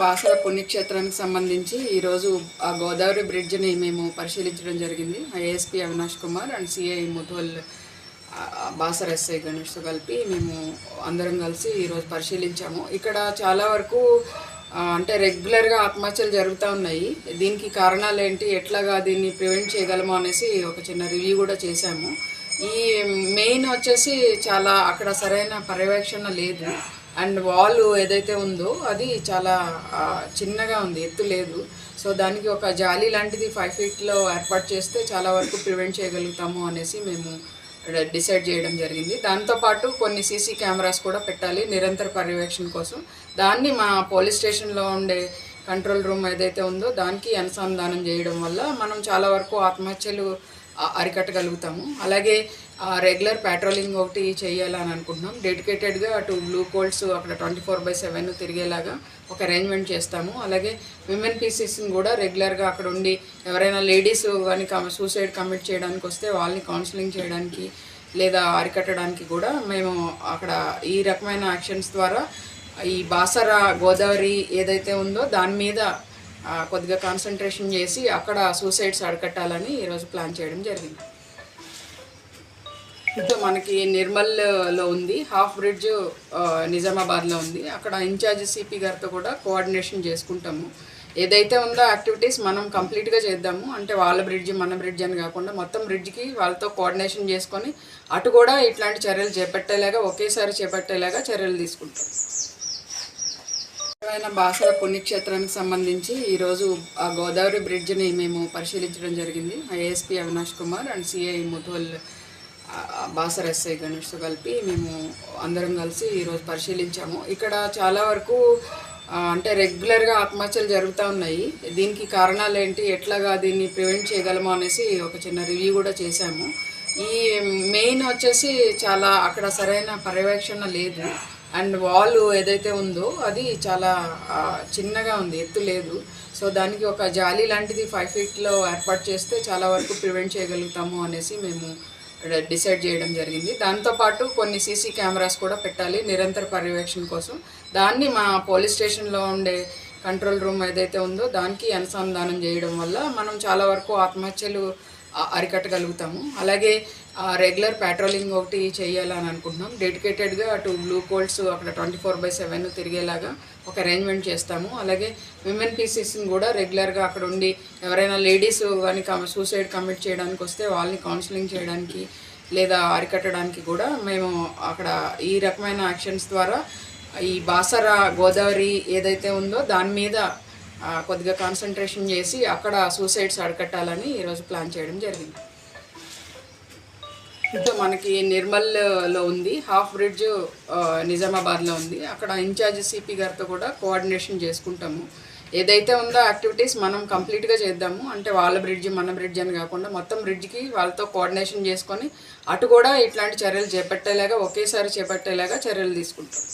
బాసర పుణ్యక్షేత్రానికి సంబంధించి ఈరోజు ఆ గోదావరి బ్రిడ్జ్ని మేము పరిశీలించడం జరిగింది. ASP Avinash Kumar and CI Muthuval Basar Basara SI గణేష్తో కలిపి మేము అందరం కలిసి ఈరోజు పరిశీలించాము. ఇక్కడ చాలా వరకు అంటే రెగ్యులర్గా ఆత్మహత్యలు జరుగుతూ ఉన్నాయి. దీనికి కారణాలు ఏంటి ఎట్లాగా దీన్ని ప్రివెంట్ చేయగలము అనేసి ఒక చిన్న రివ్యూ కూడా చేశాము. ఈ మెయిన్ వచ్చేసి చాలా అక్కడ సరైన పర్యవేక్షణ లేదు. అండ్ వాల్ ఏదైతే ఉందో అది చాలా చిన్నగా ఉంది ఎత్తు లేదు. సో దానికి ఒక జాలి లాంటిది ఫైవ్ ఫీట్లో ఏర్పాటు చేస్తే చాలా వరకు ప్రివెంట్ చేయగలుగుతాము అనేసి మేము డిసైడ్ చేయడం జరిగింది. దాంతోపాటు కొన్ని సీసీ కెమెరాస్ కూడా పెట్టాలి నిరంతర పర్యవేక్షణ కోసం. దాన్ని మా పోలీస్ స్టేషన్లో ఉండే కంట్రోల్ రూమ్ ఏదైతే ఉందో దానికి అనుసంధానం చేయడం వల్ల మనం చాలా వరకు ఆత్మహత్యలు అరికట్టగలుగుతాము. అలాగే రెగ్యులర్ పెట్రోలింగ్ ఒకటి చేయాలని అనుకుంటున్నాం. డెడికేటెడ్గా అటు బ్లూ కోల్డ్స్ అక్కడ ట్వంటీ ఫోర్ బై సెవెన్ తిరిగేలాగా ఒక అరేంజ్మెంట్ చేస్తాము. అలాగే విమెన్ పీసెస్ని కూడా రెగ్యులర్గా అక్కడ ఉండి ఎవరైనా లేడీస్ కానీ సూసైడ్ కమిట్ చేయడానికి వస్తే వాళ్ళని కౌన్సిలింగ్ చేయడానికి లేదా అరికట్టడానికి కూడా మేము అక్కడ ఈ రకమైన యాక్షన్స్ ద్వారా ఈ బాసర గోదావరి ఏదైతే ఉందో దాని మీద కొద్దిగా కాన్సన్ట్రేషన్ చేసి అక్కడ సూసైడ్స్ అడకట్టాలని ఈరోజు ప్లాన్ చేయడం జరిగింది. మనకి నిర్మల్లో ఉంది హాఫ్ బ్రిడ్జ్ నిజామాబాద్లో ఉంది. అక్కడ ఇన్ఛార్జ్ సిపి గారితో కూడా కోఆర్డినేషన్ చేసుకుంటాము. ఏదైతే ఉందో యాక్టివిటీస్ మనం కంప్లీట్గా చేద్దాము. అంటే వాళ్ళ బ్రిడ్జ్ మన బ్రిడ్జ్ అని కాకుండా మొత్తం బ్రిడ్జ్కి వాళ్ళతో కోఆర్డినేషన్ చేసుకొని అటు కూడా ఇట్లాంటి చర్యలు చేపట్టేలాగా ఒకేసారి చేపట్టేలాగా చర్యలు తీసుకుంటాం. ఆయన బాసర పుణ్యక్షేత్రానికి సంబంధించి ఈరోజు ఆ గోదావరి బ్రిడ్జ్ని మేము పరిశీలించడం జరిగింది. ASP Avinash Kumar and CI Muthuval Basar Basara SI గణేష్తో కలిపి మేము అందరం కలిసి ఈరోజు పరిశీలించాము. ఇక్కడ చాలా వరకు అంటే రెగ్యులర్గా ఆత్మహత్యలు జరుగుతూ ఉన్నాయి. దీనికి కారణాలు ఏంటి ఎట్లాగా దీన్ని ప్రివెంట్ చేయగలమో అనేసి ఒక చిన్న రివ్యూ కూడా చేశాము. ఈ మెయిన్ వచ్చేసి చాలా అక్కడ సరైన పర్యవేక్షణ లేదు. అండ్ వాల్ ఏదైతే ఉందో అది చాలా చిన్నగా ఉంది ఎత్తు లేదు. సో దానికి ఒక జాలి లాంటిది ఫైవ్ ఫీట్లో ఏర్పాటు చేస్తే చాలా వరకు ప్రివెంట్ చేయగలుగుతాము అనేసి మేము డిసైడ్ చేయడం జరిగింది. దాంతోపాటు కొన్ని సీసీ కెమెరాస్ కూడా పెట్టాలి నిరంతర పర్యవేక్షణ కోసం. దాన్ని మా పోలీస్ స్టేషన్లో ఉండే కంట్రోల్ రూమ్ ఏదైతే ఉందో దానికి అనుసంధానం చేయడం వల్ల మనం చాలా వరకు ఆత్మహత్యలు అరికట్టగలుగుతాము. అలాగే రెగ్యులర్ పెట్రోలింగ్ ఒకటి చేయాలని అనుకుంటున్నాం. డెడికేటెడ్గా అటు బ్లూ కోల్డ్స్ అక్కడ ట్వంటీ ఫోర్ బై సెవెన్ తిరిగేలాగా ఒక అరేంజ్మెంట్ చేస్తాము. అలాగే విమెన్ పీసెస్ని కూడా రెగ్యులర్గా అక్కడ ఉండి ఎవరైనా లేడీస్ కానీ సూసైడ్ కమిట్ చేయడానికి వస్తే వాళ్ళని కౌన్సిలింగ్ చేయడానికి లేదా అరికట్టడానికి కూడా మేము అక్కడ ఈ రకమైన యాక్షన్స్ ద్వారా ఈ బాసర గోదావరి ఏదైతే ఉందో దాని మీద కొద్దిగా కాన్సన్ట్రేషన్ చేసి అక్కడ సూసైడ్స్ అడకట్టాలని ఈరోజు ప్లాన్ చేయడం జరిగింది. ఇప్పుడు మనకి నిర్మల్లో ఉంది హాఫ్ బ్రిడ్జ్ నిజామాబాద్లో ఉంది. అక్కడ ఇన్ఛార్జ్ సిపి గారితో కూడా కోఆర్డినేషన్ చేసుకుంటాము. ఏదైతే ఉందో యాక్టివిటీస్ మనం కంప్లీట్గా చేద్దాము. అంటే వాళ్ళ బ్రిడ్జ్ మన బ్రిడ్జ్ అని కాకుండా మొత్తం బ్రిడ్జ్కి వాళ్ళతో కోఆర్డినేషన్ చేసుకొని అటు కూడా ఇట్లాంటి చర్యలు చేపట్టేలాగా ఒకేసారి చేపట్టేలాగా చర్యలు తీసుకుంటాం.